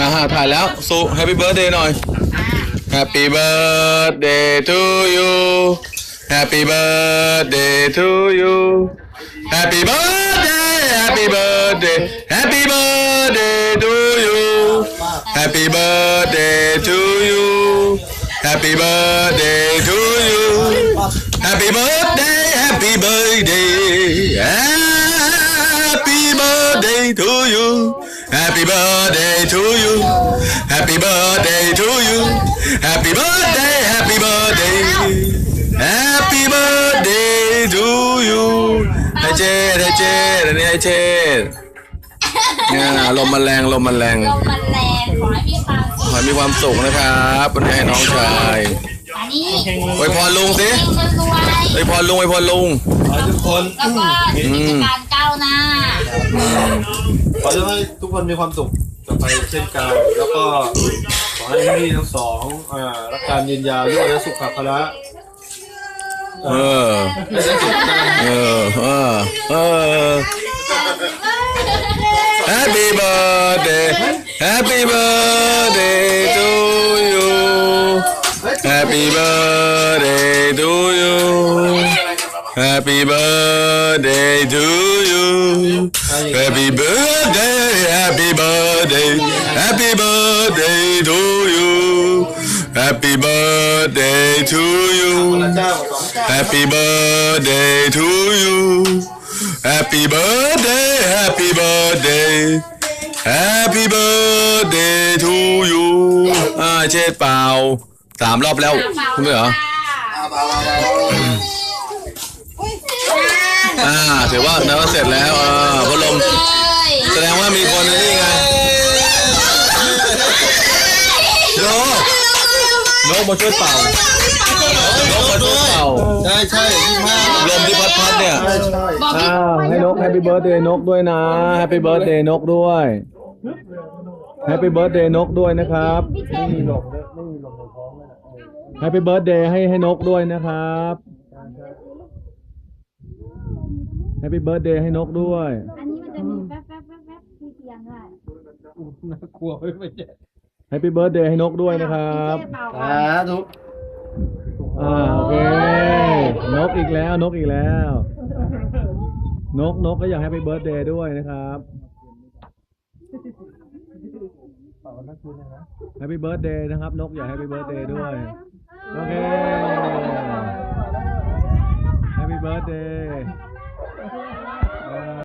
อ่าฮะถ่ายแล้วสุแฮปปี้เบิร์ดเดย์หน่อย Happy birthday to you Happy birthday to you Happy birthday Happy birthday Happy birthday to you Happy birthday to you Happy birthday to you Happy birthday Happy birthday Happy birthday to you Happy birthday to you Happy birthday to you Happy birthday Happy birthday Happy birthday to you ให้เจดให้เจดอันนี้ให้เจดเนี่ยลมมันแรงลมมันแรงลมมันแรงขอให้มีความสุขขอให้มีความสุขนะครับวันนี้ให้น้องชายอันนี้อวยพรลุงสิเฮงรวยอวยพรลุงอวยพรลุงขอให้ทุกคนแล้วก็กิจการก้าวหน้าขอให้ทุกคนมีความสุขต่อไปเช่นกัน แล้วก็ขอให้พี่ทั้งสองอ่ารักการยืนยาวอายุและสุขภาระเออ และได้สุขใจเออ เออ เออ Happy birthday Happy birthday to you Happy birthday to you Happy birthday to you Happy birthday Happy birthday Happy birthday to you Happy birthday to พ you ระเจ้าสอง Happy birthday to you Happy birthday Happy birthday Happy birthday to you อ่าเช็ดเปล่าสามรอบแล้วคุณไม่เหรอ อ่าถือว่านับว่าเสร็จแล้วอ่าพัดลมเลยแสดงว่ามีคนนี่ไงโนโนมาช่วยเป่าโนมาช่วยเป่าใช่ใช่ยี่ห้าลมที่พัดพัดๆเนี่ยใช่ใช่บอกพี่อ้าวให้นกแฮปปี้เบิร์ดเดย์นกด้วยนะแฮปปี้เบิร์ดเดย์นกด้วยแฮปปี้เบิร์ดเดย์นกด้วยนะครับแฮปปี้เบิร์ดเดย์ให้ให้นกด้วยนะครับแฮ ปปี้เบิร์ดเดย์ให้นกด้วย อันนี้มันจะมีแป๊บแป๊บแป๊บแป๊บที่เตียงด้วยน่ากลัวไม่ไม่ใช่แฮปปี้เบิร์ดเดย์ให้นกด้วยนะครับพี่เจ๊เป่าสาธุอ่าโอเค นกอีกแล้ว นกอีกแล้ว นกนกก็อยากให้ไปเบิร์ดเดย์ด้วยนะครับแฮปปี้เบิร์ดเดย์นะครับ นกอยากให้ไปเบิร์ดเดย์ด้วย โอเค